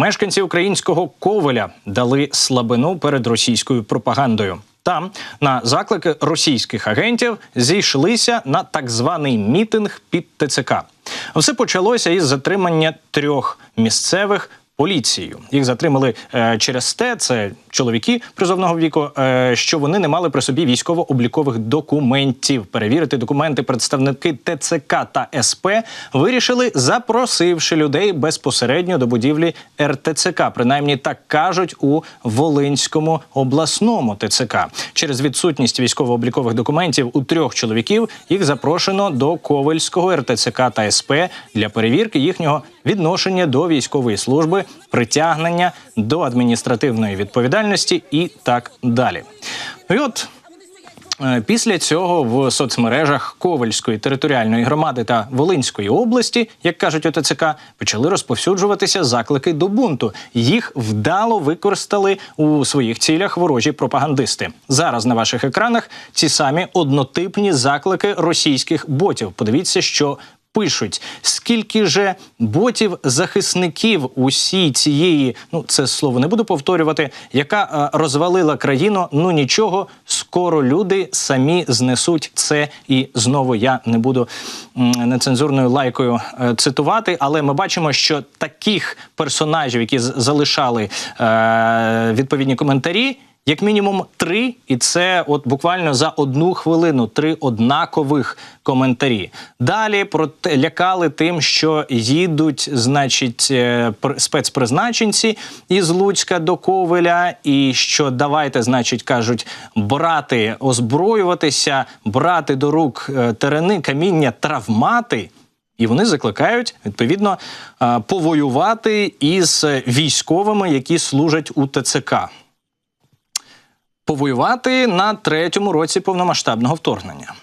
Мешканці українського ковеля дали слабину перед російською пропагандою. Там на заклики російських агентів зійшлися на так званий мітинг під ТЦК. Все почалося із затримання трьох місцевих поліцією. Їх затримали е, через те, це чоловіки призовного віку, е, що вони не мали при собі військово-облікових документів. Перевірити документи представники ТЦК та СП вирішили, запросивши людей безпосередньо до будівлі РТЦК. Принаймні так кажуть у Волинському обласному ТЦК. Через відсутність військово-облікових документів у трьох чоловіків їх запрошено до Ковельського РТЦК та СП для перевірки їхнього відношення до військової служби, притягнення до адміністративної відповідальності і так далі. І от Е, Після цього в соцмережах Ковальської територіальної громади та Волинської області, як кажуть ОТЦК, почали розповсюджуватися заклики до бунту. Їх вдало використали у своїх цілях ворожі пропагандисти. Зараз на ваших екранах ці самі однотипні заклики російських ботів. Подивіться, що пишуть, скільки же ботів захисників усій цієї, ну це слово не буду повторювати, яка е, розвалила країну. Ну нічого, скоро люди самі знесуть це. І знову я не буду нецензурною лайкою е, цитувати, але ми бачимо, що таких персонажів, які залишали е, відповідні коментарі. Як мінімум три, і це от буквально за одну хвилину три однакових коментарі. Далі проте лякали тим, що їдуть, значить, е, спецпризначенці із Луцька до Ковеля, і що давайте, значить, кажуть, брати, озброюватися, брати до рук е, терени, каміння, травмати. І вони закликають відповідно е, повоювати із військовими, які служать у ТЦК повоювати на третьому році повномасштабного вторгнення.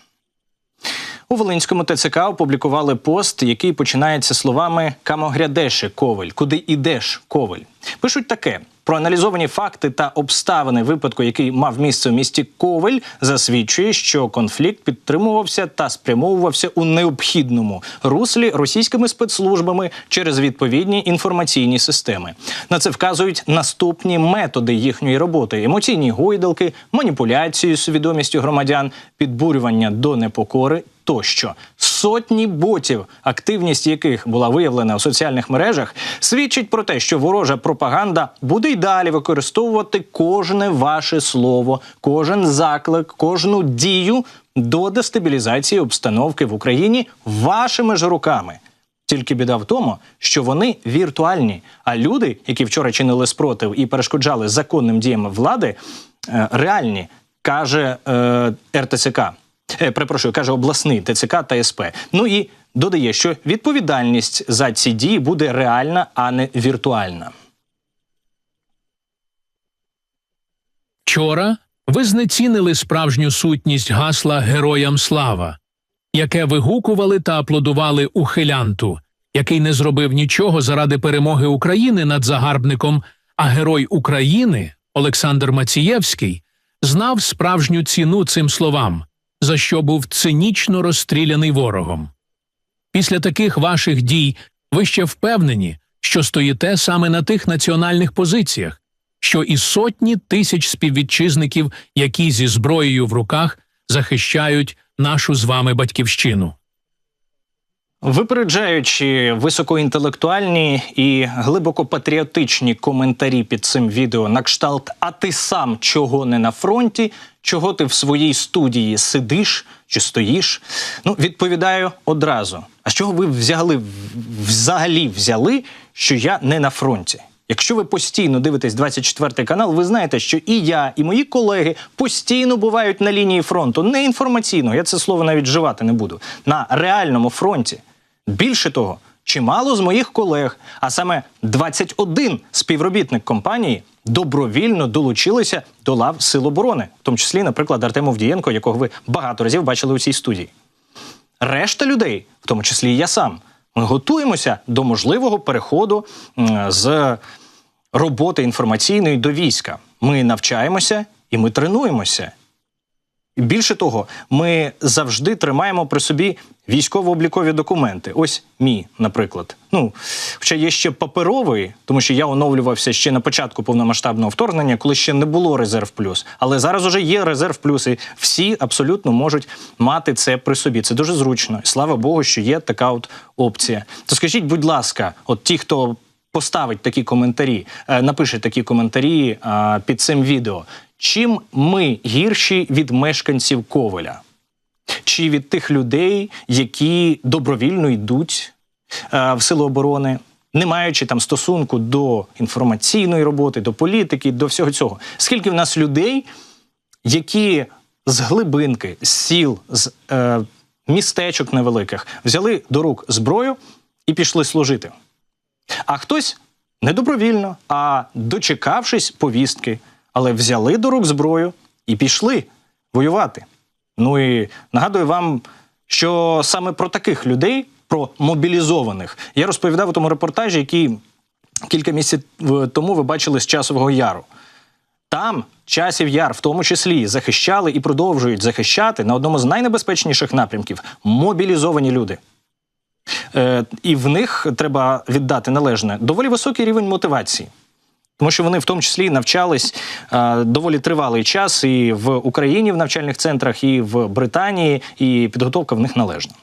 У Волинському ТЦК опублікували пост, який починається словами Камогрядеше Коваль. Куди ідеш, Коваль? Пишуть таке. Проаналізовані факти та обставини випадку, який мав місце в місті Ковель, засвідчує, що конфлікт підтримувався та спрямовувався у необхідному руслі російськими спецслужбами через відповідні інформаційні системи. На це вказують наступні методи їхньої роботи: емоційні гойдалки, маніпуляції свідомістю громадян, підбурювання до непокори тощо. Сотні ботів, активність яких була виявлена у соціальних мережах, свідчить про те, що ворожа пропаганда буде й далі використовувати кожне ваше слово, кожен заклик, кожну дію до дестабілізації обстановки в Україні вашими ж руками. Тільки біда в тому, що вони віртуальні. А люди, які вчора чинили спротив і перешкоджали законним діям влади, е, реальні, каже е, РТЦК. Е, перепрошую, каже обласний ТЦК та СП. Ну і додає, що відповідальність за ці дії буде реальна, а не віртуальна. Вчора ви знецінили справжню сутність гасла Героям слава, яке вигукували та аплодували ухилянту, який не зробив нічого заради перемоги України над загарбником, а герой України Олександр Мацієвський знав справжню ціну цим словам, за що був цинічно розстріляний ворогом. Після таких ваших дій ви ще впевнені, що стоїте саме на тих національних позиціях, що і сотні тисяч співвітчизників, які зі зброєю в руках захищають нашу з вами батьківщину. Випереджаючи високоінтелектуальні і глибоко патріотичні коментарі під цим відео на кшталт, а ти сам чого не на фронті, чого ти в своїй студії сидиш чи стоїш? Ну, відповідаю одразу. А з чого ви взяли взагалі взяли, що я не на фронті? Якщо ви постійно дивитесь 24 канал, ви знаєте, що і я, і мої колеги постійно бувають на лінії фронту. Не інформаційно, я це слово навіть вживати не буду. На реальному фронті. Більше того, чимало з моїх колег, а саме 21 співробітник компанії, добровільно долучилися до лав Сил оборони, в тому числі, наприклад, Артем Овдієнко, якого ви багато разів бачили у цій студії. Решта людей, в тому числі і я сам, ми готуємося до можливого переходу з роботи інформаційної до війська. Ми навчаємося і ми тренуємося. Більше того, ми завжди тримаємо при собі Військово-облікові документи. Ось мій, наприклад. Ну, хоча є ще паперовий, тому що я оновлювався ще на початку повномасштабного вторгнення, коли ще не було резерв плюс. Але зараз уже є резерв плюс, і всі абсолютно можуть мати це при собі. Це дуже зручно. Слава Богу, що є така от опція. То скажіть, будь ласка, от ті, хто поставить такі коментарі, е, напише такі коментарі під цим відео. Чим ми гірші від мешканців Ковеля? Чи від тих людей, які добровільно йдуть е, в сили оборони, не маючи там стосунку до інформаційної роботи, до політики, до всього цього? Скільки в нас людей, які з глибинки, з сіл, з е, містечок невеликих взяли до рук зброю і пішли служити? А хтось не добровільно, а дочекавшись повістки, але взяли до рук зброю і пішли воювати. Ну і нагадую вам, що саме про таких людей, про мобілізованих, я розповідав у тому репортажі, який кілька місяців е, тому ви бачили з часового яру. Там часів яр, в тому числі, захищали і продовжують захищати на одному з найнебезпечніших напрямків мобілізовані люди. Е, і в них треба віддати належне доволі високий рівень мотивації. Тому що вони в тому числі навчались е, доволі тривалий час і в Україні в навчальних центрах, і в Британії, і підготовка в них належна.